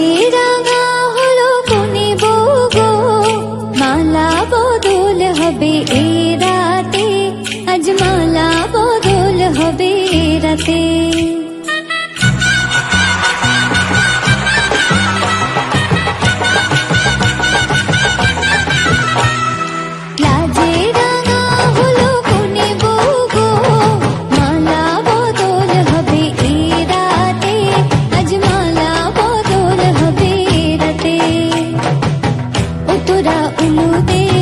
Tidak गोरा उलू दे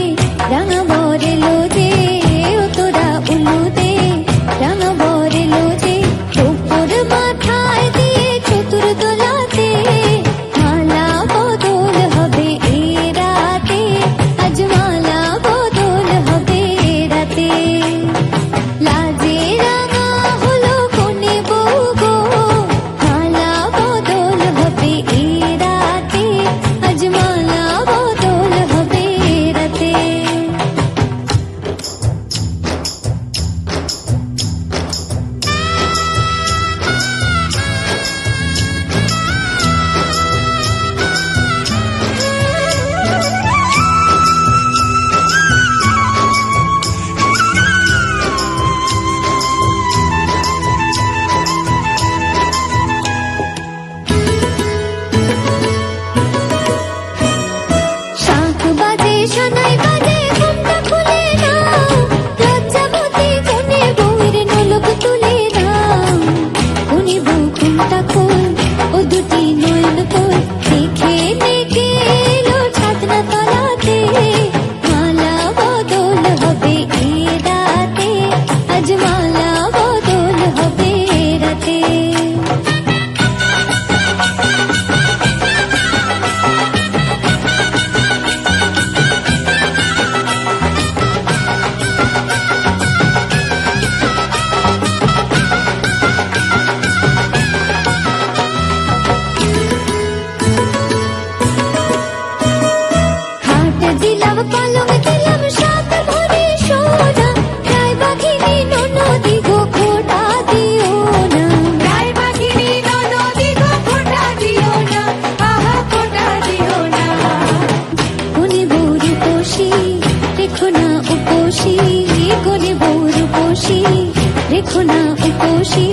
রূপসী রেখো না উপসী গনে বউ রূপসী রেখো না উপসী।